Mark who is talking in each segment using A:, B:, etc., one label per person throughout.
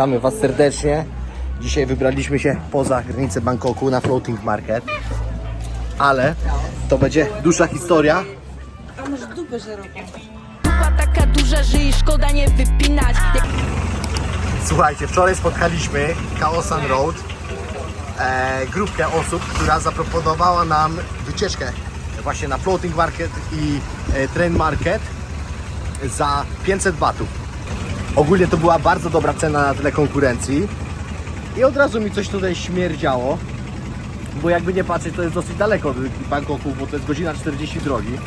A: Witamy Was serdecznie. Dzisiaj wybraliśmy się poza granicę Bangkoku na Floating Market. Ale to będzie dłuższa historia.
B: A masz dupę szeroką.
C: Dupa taka duża, że jej szkoda nie wypinać
A: Słuchajcie, wczoraj spotkaliśmy Kaosan Road, e, grupkę osób, która zaproponowała nam wycieczkę właśnie na Floating Market i e, Train Market za 500 batów. Ogólnie to była bardzo dobra cena na tyle konkurencji i od razu mi coś tutaj śmierdziało, bo jakby nie patrzeć, to jest dosyć daleko od Bangkoku, bo to jest godzina 40 drogi.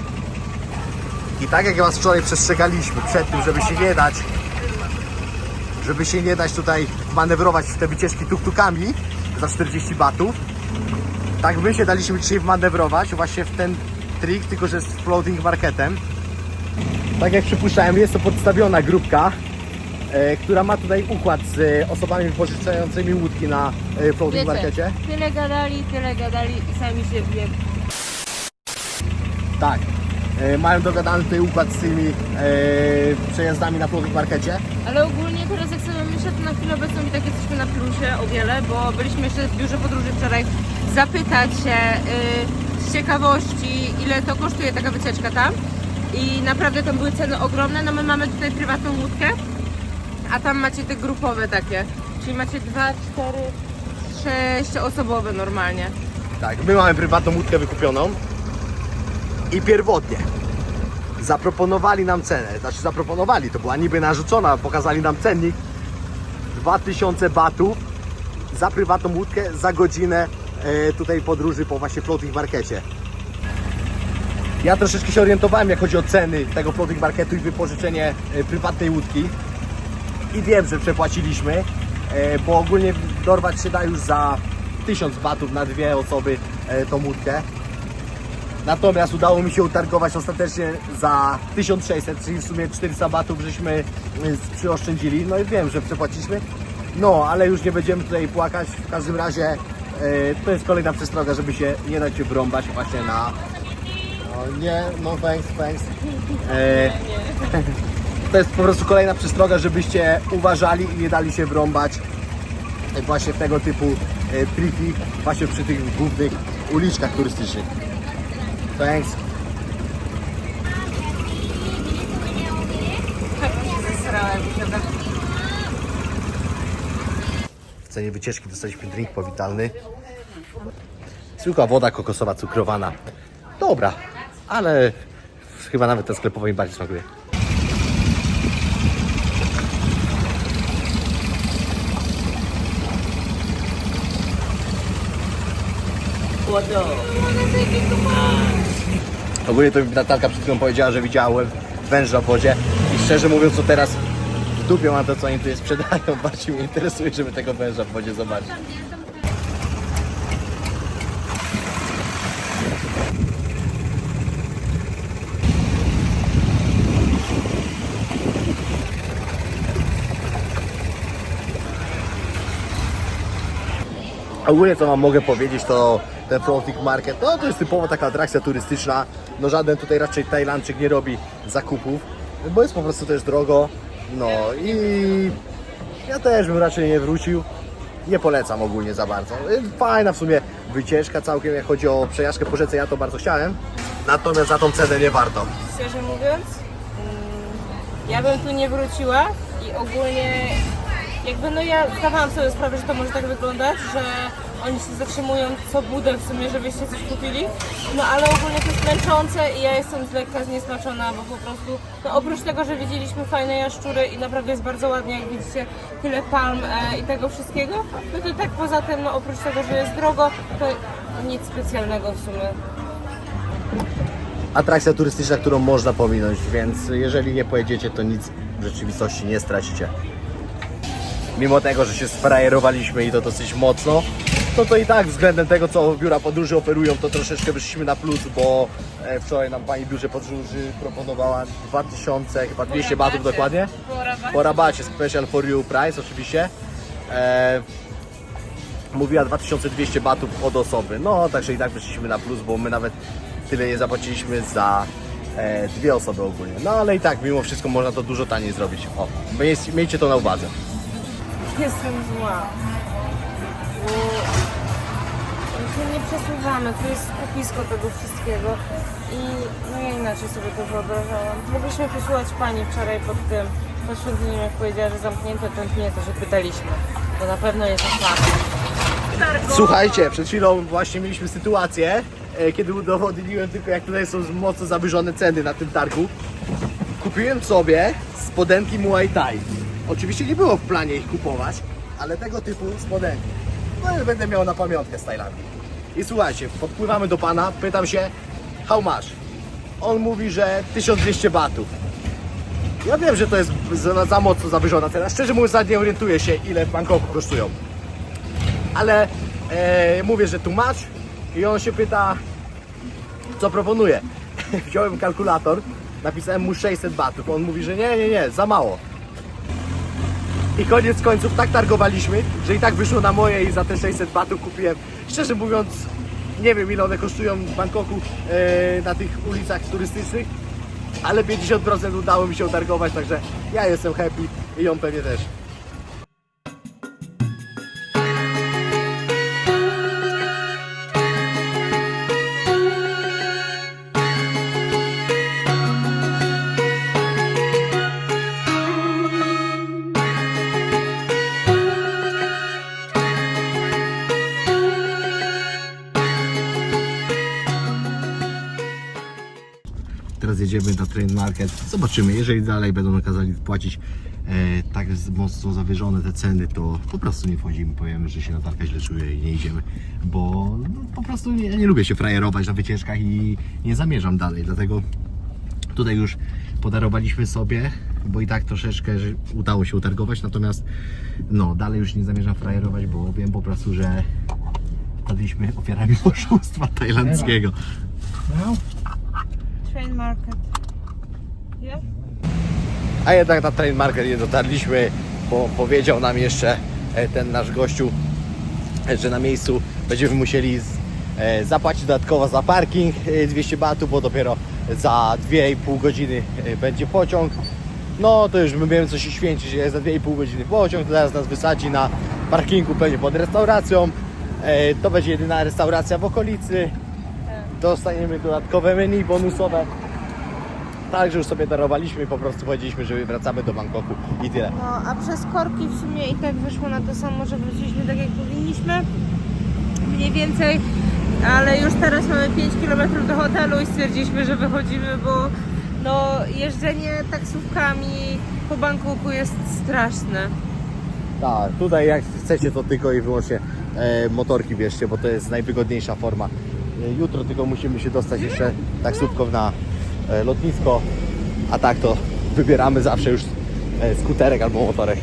A: I tak jak Was wczoraj przestrzegaliśmy przed tym, żeby się nie dać żeby się nie dać tutaj manewrować w te wycieczki tuk-tukami za 40 batów. Tak my się daliśmy dzisiaj manewrować właśnie w ten trik, tylko że z floating marketem. Tak jak przypuszczałem, jest to podstawiona grupka, która ma tutaj układ z e, osobami wypożyczającymi łódki na e, floating markecie.
B: tyle gadali, tyle gadali i sami się wiem.
A: Tak. E, mają dogadany tutaj układ z tymi e, przejazdami na floating markecie.
B: Ale ogólnie teraz jak sobie myślę, to na chwilę obecną i tak jesteśmy na plusie o wiele, bo byliśmy jeszcze w biurze podróży wczoraj zapytać się y, z ciekawości, ile to kosztuje taka wycieczka tam. I naprawdę tam były ceny ogromne. No my mamy tutaj prywatną łódkę, a tam macie te grupowe takie. Czyli macie dwa, cztery, sześć osobowe normalnie.
A: Tak, my mamy prywatną łódkę wykupioną i pierwotnie zaproponowali nam cenę, znaczy zaproponowali, to była niby narzucona, pokazali nam cennik 2000 batów za prywatną łódkę za godzinę e, tutaj podróży po właśnie floating markecie. Ja troszeczkę się orientowałem jak chodzi o ceny tego floating marketu i wypożyczenie e, prywatnej łódki i wiem, że przepłaciliśmy, e, bo ogólnie dorwać się da już za 1000 batów na dwie osoby e, tą łódkę. Natomiast udało mi się utargować ostatecznie za 1600, czyli w sumie 400 batów żeśmy e, przyoszczędzili. No i wiem, że przepłaciliśmy. No, ale już nie będziemy tutaj płakać. W każdym razie to jest kolejna przestroga, żeby się nie dać się właśnie na... O, nie, no thanks, thanks. to jest po prostu kolejna przestroga, żebyście uważali i nie dali się wrąbać e, właśnie w tego typu e, triki właśnie przy tych głównych uliczkach turystycznych. Thanks. W cenie wycieczki dostaliśmy drink powitalny. Zwykła woda kokosowa, cukrowana. Dobra, ale chyba nawet ta sklepowa mi bardziej smakuje. Ogólnie to Natalka przed chwilą powiedziała, że widziała węża w wodzie i szczerze mówiąc to teraz w dupie mam to co oni tutaj sprzedają. Bardziej mnie interesuje, żeby tego węża w wodzie zobaczyć. Ogólnie co wam mogę powiedzieć, to ten Floating Market, no to jest typowo taka atrakcja turystyczna. No żaden tutaj raczej Tajlandczyk nie robi zakupów, bo jest po prostu też drogo. No i ja też bym raczej nie wrócił. Nie polecam ogólnie za bardzo. Fajna w sumie wycieczka całkiem, jak chodzi o przejażdżkę po rzece, ja to bardzo chciałem. Natomiast za tą cenę nie warto.
B: Szczerze mówiąc, mm, ja bym tu nie wróciła i ogólnie jakby no ja zdawałam sobie sprawę, że to może tak wyglądać, że oni się zatrzymują co budę w sumie, żebyście coś kupili, no ale ogólnie to jest męczące i ja jestem z lekka zniesmaczona, bo po prostu, no oprócz tego, że widzieliśmy fajne jaszczury i naprawdę jest bardzo ładnie, jak widzicie, tyle palm e, i tego wszystkiego, no to tak poza tym, no oprócz tego, że jest drogo, to nic specjalnego w sumie.
A: Atrakcja turystyczna, którą można pominąć, więc jeżeli nie pojedziecie, to nic w rzeczywistości nie stracicie. Mimo tego, że się sprajerowaliśmy i to dosyć mocno, to to i tak względem tego, co biura podróży oferują, to troszeczkę wyszliśmy na plus, bo e, wczoraj nam pani biurze podróży proponowała 2000, chyba 200 batów dokładnie.
B: Po rabacie.
A: Po rabacie, special for you price oczywiście. E, mówiła 2200 batów od osoby. No, także i tak wyszliśmy na plus, bo my nawet tyle nie zapłaciliśmy za e, dwie osoby ogólnie. No, ale i tak, mimo wszystko można to dużo taniej zrobić. O, miejcie to na uwadze.
B: Jestem zła. Bo się nie przesuwamy, to jest skupisko tego wszystkiego. I no ja inaczej sobie to wyobrażałam. Mogliśmy posłuchać pani wczoraj pod tym, pod świątynią, jak powiedziała, że zamknięte, tętnięte, że pytaliśmy. To na pewno jest otwarte.
A: Słuchajcie, przed chwilą właśnie mieliśmy sytuację, e, kiedy udowodniłem tylko jak tutaj są mocno zawyżone ceny na tym targu. Kupiłem sobie spodenki Muay Thai. Oczywiście nie było w planie ich kupować, ale tego typu spodenki. No będę miał na pamiątkę z Tajlandii. I słuchajcie, podpływamy do pana, pytam się, how much? On mówi, że 1200 batów. Ja wiem, że to jest za, za mocno zawyżona cena. Szczerze mówiąc, nie orientuję się, ile w Bangkoku kosztują ale e, mówię, że tłumacz i on się pyta, co proponuje. Wziąłem kalkulator, napisałem mu 600 batów. On mówi, że nie, nie, nie, za mało. I koniec końców tak targowaliśmy, że i tak wyszło na moje i za te 600 batów kupiłem. Szczerze mówiąc, nie wiem ile one kosztują w Bangkoku e, na tych ulicach turystycznych, ale 50% udało mi się targować, także ja jestem happy i on pewnie też. Train Market. Zobaczymy, jeżeli dalej będą nakazali płacić e, tak mocno zawyżone te ceny, to po prostu nie wchodzimy, powiemy, że się Natalka źle czuje i nie idziemy, bo no, po prostu nie, ja nie lubię się frajerować na wycieczkach i nie zamierzam dalej, dlatego tutaj już podarowaliśmy sobie, bo i tak troszeczkę udało się utargować, natomiast no dalej już nie zamierzam frajerować, bo wiem po prostu, że padliśmy ofiarami oszustwa tajlandzkiego.
B: Train market.
A: A jednak na Train Market nie dotarliśmy, bo powiedział nam jeszcze e, ten nasz gościu, e, że na miejscu będziemy musieli e, zapłacić dodatkowo za parking e, 200 batów, bo dopiero za 2,5 godziny będzie pociąg. No to już my wiemy co się święci, że jest za 2,5 godziny pociąg, teraz nas wysadzi na parkingu pewnie pod restauracją. To będzie jedyna restauracja w okolicy. Dostaniemy dodatkowe menu bonusowe. Także już sobie darowaliśmy i po prostu powiedzieliśmy, że wracamy do Bangkoku i tyle.
B: No, a przez korki w sumie i tak wyszło na to samo, że wróciliśmy tak jak powinniśmy. Mniej więcej, ale już teraz mamy 5 km do hotelu i stwierdziliśmy, że wychodzimy, bo no, jeżdżenie taksówkami po Bangkoku jest straszne.
A: Tak, tutaj jak chcecie to tylko i wyłącznie e, motorki bierzcie, bo to jest najwygodniejsza forma. E, jutro tylko musimy się dostać jeszcze taksówką na lotnisko, a tak to wybieramy zawsze już e, skuterek albo motorek.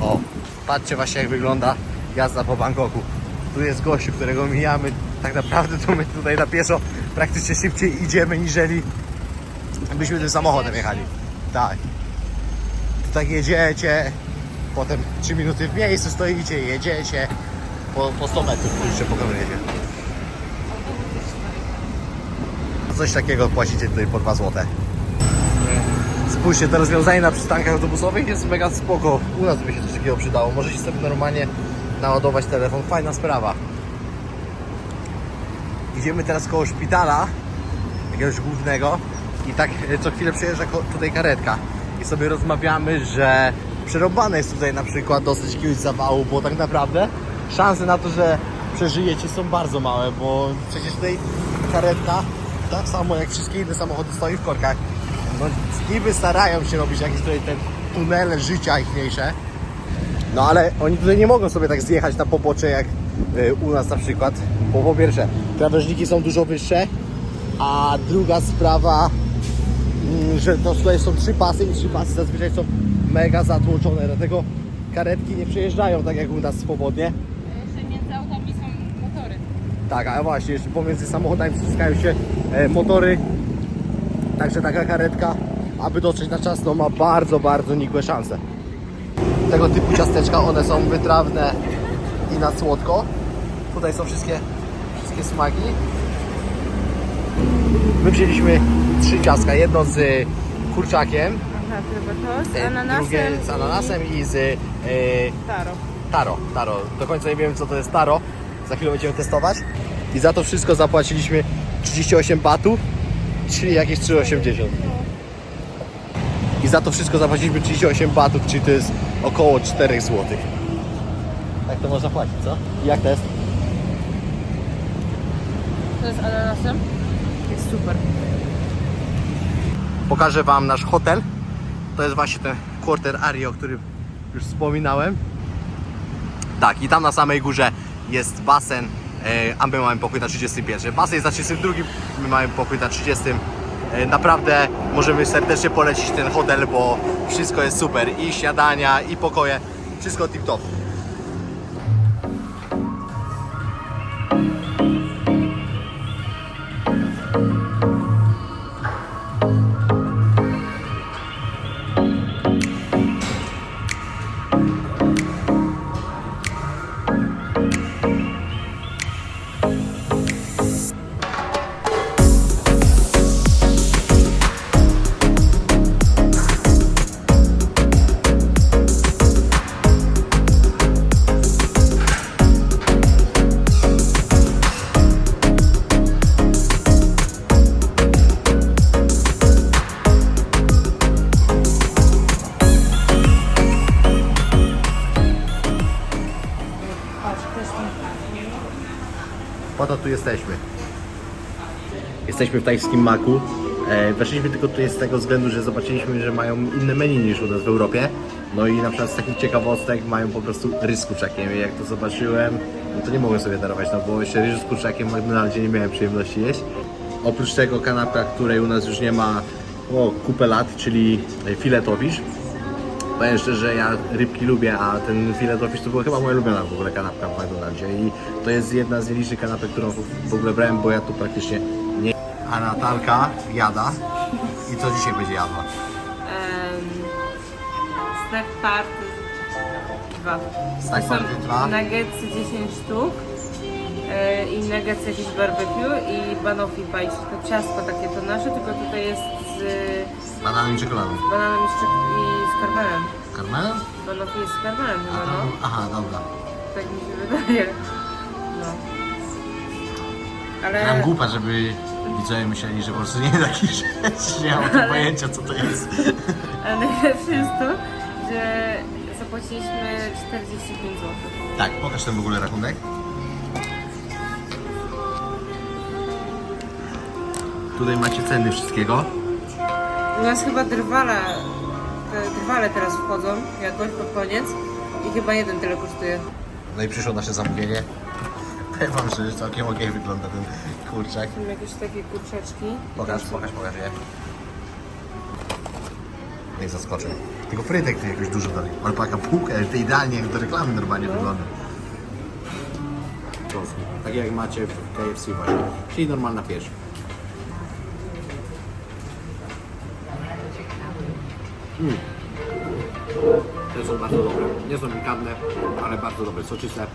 A: O, patrzcie właśnie jak wygląda jazda po Bangkoku. Tu jest gościu, którego mijamy. Tak naprawdę to my tutaj na pieszo praktycznie szybciej idziemy niżeli byśmy tym samochodem jechali. Tak. Tu tak jedziecie, potem 3 minuty w miejscu stoicie, jedziecie, po, po 100 metrów jeszcze pokonujecie. Coś takiego płacicie tutaj po 2 zł. Spójrzcie, to rozwiązanie na przystankach autobusowych jest mega spoko. U nas by się coś takiego przydało. Możecie sobie normalnie naładować telefon. Fajna sprawa. Idziemy teraz koło szpitala, jakiegoś głównego i tak e, co chwilę przyjeżdża ko- tutaj karetka i sobie rozmawiamy, że przerąbane jest tutaj na przykład dosyć jakiegoś zawału, bo tak naprawdę szanse na to, że przeżyjecie są bardzo małe, bo przecież tutaj karetka, tak samo jak wszystkie inne samochody stoi w korkach. No niby starają się robić jakieś tutaj te tunele życia ichniejsze, no ale oni tutaj nie mogą sobie tak zjechać na pobocze jak y, u nas na przykład. Bo po pierwsze, krawężniki są dużo wyższe, a druga sprawa, mm, że to tutaj są trzy pasy i trzy pasy zazwyczaj są mega zatłoczone, dlatego karetki nie przejeżdżają tak jak u nas swobodnie.
B: Jeszcze między autami są motory.
A: Tak, a właśnie, jeszcze pomiędzy samochodami ściskają się motory. Także taka karetka, aby dotrzeć na czas, no ma bardzo, bardzo nikłe szanse. Tego typu ciasteczka, one są wytrawne i na słodko. Tutaj są wszystkie, wszystkie smaki. My wzięliśmy trzy ciastka, jedno z kurczakiem,
B: Aha. chyba to z
A: E,
B: ananasem.
A: Drugie z ananasem i z e,
B: Taro.
A: taro. Taro. Do końca nie wiem co to jest taro. Za chwilę będziemy testować. I za to wszystko zapłaciliśmy 38 batów, czyli jakieś 3,80. I za to wszystko zapłaciliśmy 38 batów, czyli to jest około 4 zł. Tak to można płacić, co? Jak to jest?
B: To jest ananasem. Jest super.
A: Pokażę Wam nasz hotel. To jest właśnie ten Quarter Ario, o którym już wspominałem. Tak, i tam na samej górze jest basen, a my mamy pokój na 31. Basen jest na 32, my mamy pokój na 30. E, Naprawdę możemy serdecznie polecić ten hotel, bo wszystko jest super. I śniadania, i pokoje, wszystko tip top. Tu jesteśmy. Jesteśmy w tajskim maku. E, weszliśmy tylko tutaj z tego względu, że zobaczyliśmy, że mają inne menu niż u nas w Europie. No i na przykład z takich ciekawostek mają po prostu rys z kurczakiem. I jak to zobaczyłem, no to nie mogłem sobie darować, no bo jeszcze rys z kurczakiem w nie miałem przyjemności jeść. Oprócz tego kanapka, której u nas już nie ma o, kupę lat, czyli filetowisz. Powiem szczerze, że ja rybki lubię, a ten filetofisz to była chyba moja ulubiona w ogóle kanapka w McDonaldzie i to jest jedna z nielicznych kanapek, którą w ogóle brałem, bo ja tu praktycznie nie... A Natalka jada i co dzisiaj będzie jadła?
B: Snack party 2.
A: Snack Party 2?
B: Nuggetsy 10 sztuk. e, I nuggets jakieś barbecue i banoffee pie, czyli to ciastko takie to nasze, tylko tutaj jest z
A: Bananem i czekoladą.
B: bananem i z, karmelem.
A: Karmelem?
B: Banoffee jest z karmelem chyba, no.
A: Aha, dobra.
B: Tak mi się wydaje. No. Ale...
A: Mam głupa, żeby widzowie myśleli, że po prostu nie taki rzecz, nie mam tu pojęcia co to jest.
B: Ale najlepsze jest to, że zapłaciliśmy 45 zł.
A: Tak, pokaż ten w ogóle rachunek. Tutaj macie ceny wszystkiego.
B: U nas chyba drwale, te drwale teraz wchodzą jakoś pod koniec i chyba jeden tyle kosztuje.
A: No i przyszło nasze zamówienie. Powiem wam, że całkiem okej wygląda ten kurczak.
B: Są jakieś takie kurczaczki.
A: Pokaż, pokaż, pokaż je. Niech zaskoczył. Tylko frytek tu jakoś dużo dali. Ale taka półka, to idealnie jak do reklamy normalnie wygląda. Klocki. Tak jak macie w KFC właśnie. Czyli normalna pierś. Mm. Te są bardzo dobre. Nie są pikantne, ale bardzo dobre. Soczyste.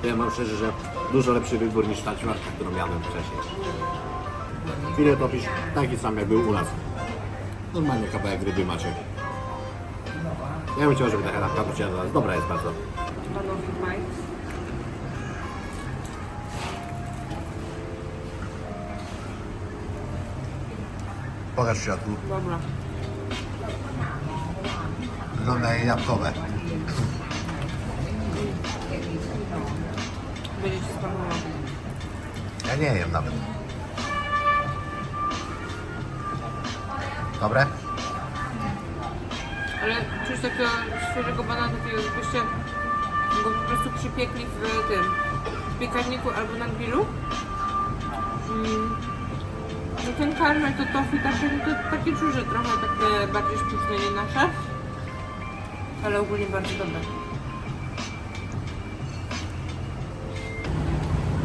A: Powiem wam szczerze, że dużo lepszy wybór niż ta ćwiartka, którą jadłem wcześniej. Filet opisz taki sam jak był u nas. Normalnie kawałek ryby macie. Ja bym chciał, żeby taka kanapka wróciła do nas. Dobra jest bardzo. Pokaż środku.
B: Dobra.
A: Wygląda jak jabłkowe.
B: Będzie ci smakowało.
A: Ja nie jem nawet. Dobre?
B: Ale czuć takiego świeżego banana, takiego jakbyście go po prostu przypiekli w tym w piekarniku albo na grillu. Mm. No ten karmel to tofu takie, no to takie że trochę takie bardziej sztuczne nie nasze. Ale ogólnie bardzo dobre.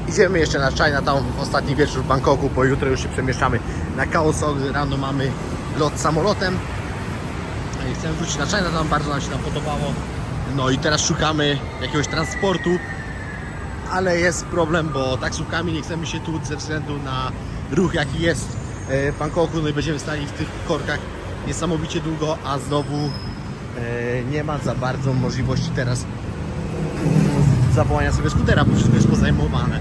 A: Idziemy jeszcze na Chinatown w ostatni wieczór w Bangkoku, bo jutro już się przemieszczamy na Khao Sok. Rano mamy lot samolotem. No Chcemy wrócić na Chinatown, bardzo nam się tam podobało. No i teraz szukamy jakiegoś transportu, ale jest problem, bo taksówkami nie chcemy się tłuc ze względu na ruch jaki jest e, w Bangkoku. No i będziemy stali w tych korkach niesamowicie długo, a znowu nie ma za bardzo możliwości teraz zawołania sobie skutera, bo wszystko jest pozajmowane.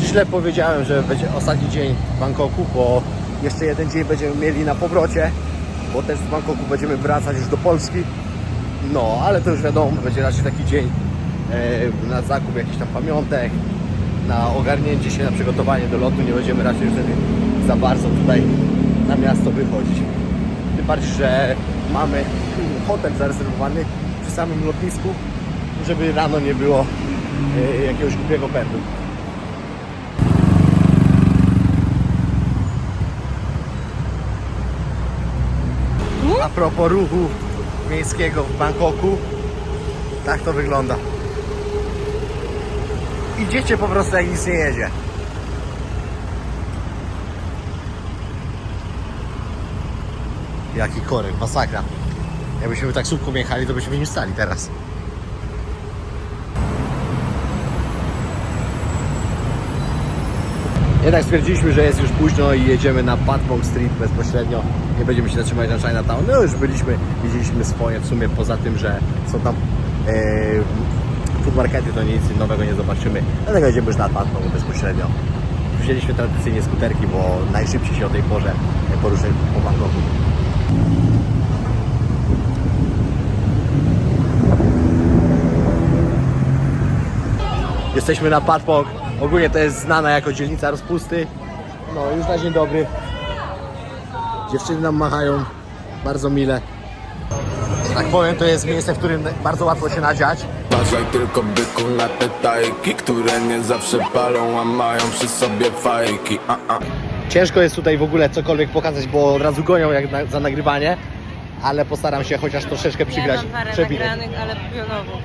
A: Źle powiedziałem, że będzie ostatni dzień w Bangkoku, bo jeszcze jeden dzień będziemy mieli na powrocie, bo też z Bangkoku będziemy wracać już do Polski. No, ale to już wiadomo, będzie raczej taki dzień e, na zakup jakichś tam pamiątek, na ogarnięcie się, na przygotowanie do lotu. Nie będziemy raczej wtedy za bardzo tutaj na miasto wychodzić. Tym bardziej, że mamy hotel zarezerwowany przy samym lotnisku, żeby rano nie było e, jakiegoś głupiego pędu. A propos ruchu miejskiego w Bangkoku, tak to wygląda. Idziecie po prostu jak nic nie jedzie. Jaki korek, masakra. Jakbyśmy taksówką jechali, to byśmy nie stali teraz. Jednak stwierdziliśmy, że jest już późno i jedziemy na Patmong Street bezpośrednio. Nie będziemy się zatrzymać na Chinatown. No już byliśmy, widzieliśmy swoje w sumie poza tym, że są tam e, food markety, to nic nowego nie zobaczymy. Dlatego jedziemy już na Patmong bezpośrednio. Wzięliśmy tradycyjnie skuterki, bo najszybciej się o tej porze poruszać po Bangkoku. Jesteśmy na Patmong. Ogólnie to jest znana jako dzielnica rozpusty. No już na dzień dobry. Dziewczyny nam machają bardzo mile. Tak powiem, to jest miejsce, w którym bardzo łatwo się nadziać.
D: Uważaj tylko byku na te tajki, które nie zawsze palą, a mają przy sobie fajki. A, a.
A: Ciężko jest tutaj w ogóle cokolwiek pokazać, bo od razu gonią jak na, za nagrywanie. Ale postaram się chociaż troszeczkę
B: Ja
A: przygrać
B: mam parę nagranych, ale pionowo.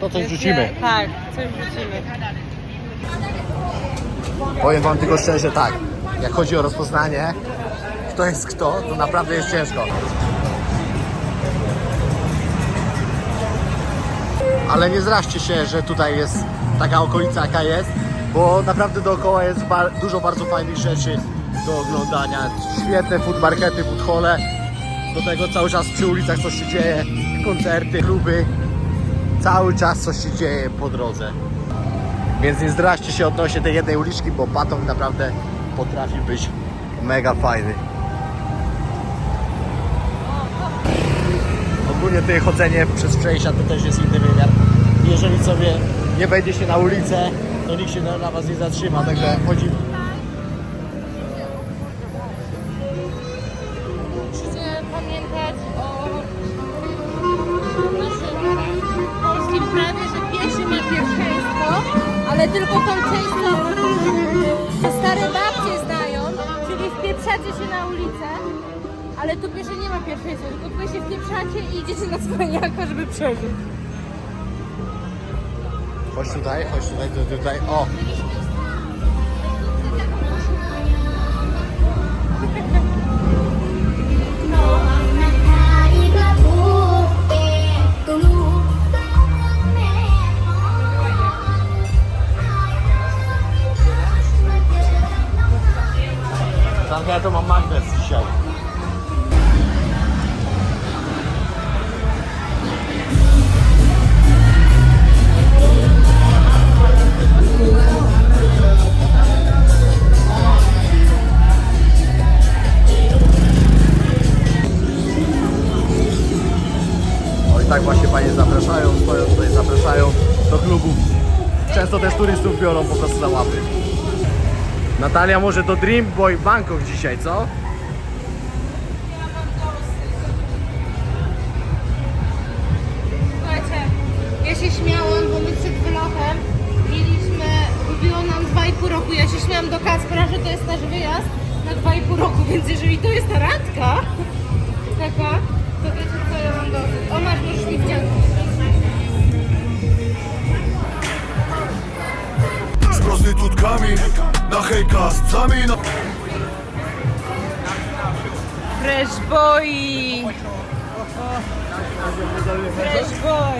A: To coś
B: Więc
A: wrzucimy.
B: Ja, tak, coś wrzucimy.
A: Powiem wam tylko szczerze tak, jak chodzi o rozpoznanie, kto jest kto, to naprawdę jest ciężko. Ale nie zraźcie się, że tutaj jest taka okolica jaka jest, bo naprawdę dookoła jest ba- dużo bardzo fajnych rzeczy do oglądania. Świetne food markety, food hole. Do tego cały czas przy ulicach coś się dzieje, koncerty, kluby. Cały czas coś się dzieje po drodze. Więc nie zdraźcie się odnośnie tej jednej uliczki, bo Patong naprawdę potrafi być mega fajny. Ogólnie tutaj chodzenie przez przejścia to też jest inny wymiar. Jeżeli sobie nie wejdzie się na ulicę, to nikt się na, na was nie zatrzyma, także chodzimy.
B: Musicie pamiętać o naszym polskim prawie, że pieszy ma pierwszeństwo, ale tylko tą część, co, stare babcie znają, czyli wpieprzacie się na ulicę, ale tu pieszy nie ma pierwszeństwa, tylko tutaj się wpieprzacie i idziecie na cwaniaka, żeby przeżyć.
A: 我是来我是来这个在哦 Natalia, może to Dream Boy Bangkok dzisiaj, co?
B: Słuchajcie, ja się śmiałam, bo my przed wylotem mieliśmy, było nam 2,5 roku. Ja się śmiałam do Kaspera, że to jest nasz wyjazd na 2,5 roku, więc jeżeli to jest ta randka taka, to wiecie co ja mam dosyć. O, masz możesz mi wdzięczyć.
D: Z prostytutkami, na hejka z psami, na...
B: Fresh boy! Fresh boy!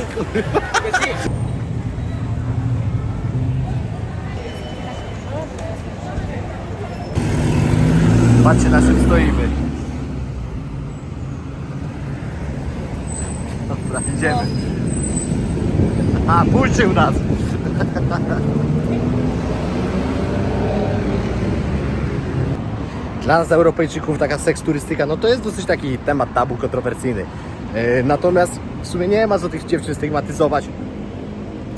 A: Patrzcie na czym stoimy. Dobra, idziemy. A, puścił nas. Dla nas Europejczyków taka seks turystyka, no to jest dosyć taki temat tabu, kontrowersyjny. E, Natomiast w sumie nie ma co tych dziewczyn stygmatyzować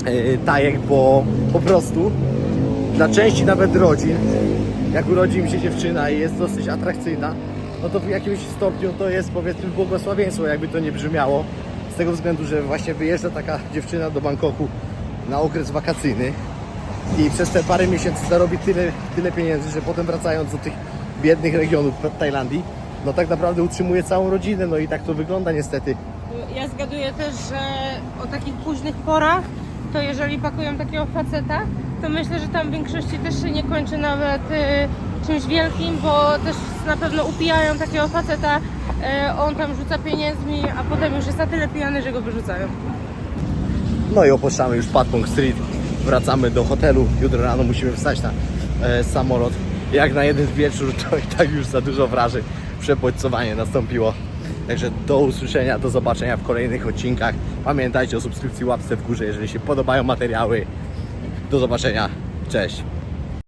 A: e, tajek, bo po prostu dla części nawet rodzin, jak urodzi im się dziewczyna i jest dosyć atrakcyjna, no to w jakimś stopniu to jest powiedzmy błogosławieństwo, jakby to nie brzmiało. Z tego względu, że właśnie wyjeżdża taka dziewczyna do Bangkoku na okres wakacyjny i przez te parę miesięcy zarobi tyle, tyle pieniędzy, że potem wracając do tych biednych regionów Tajlandii, no tak naprawdę utrzymuje całą rodzinę, no i tak to wygląda niestety.
B: Ja zgaduję też, że o takich późnych porach, to jeżeli pakują takiego faceta, to myślę, że tam w większości też się nie kończy nawet y, czymś wielkim, bo też na pewno upijają takiego faceta, y, on tam rzuca pieniędzmi, a potem już jest na tyle pijany, że go wyrzucają.
A: No i opuszczamy już Patpong Street, wracamy do hotelu, jutro rano musimy wstać na e, samolot. Jak na jeden wieczór to i tak już za dużo wrażeń, przebodźcowanie nastąpiło. Także do usłyszenia, do zobaczenia w kolejnych odcinkach. Pamiętajcie o subskrypcji, łapce w górze, jeżeli się podobają materiały. Do zobaczenia, cześć.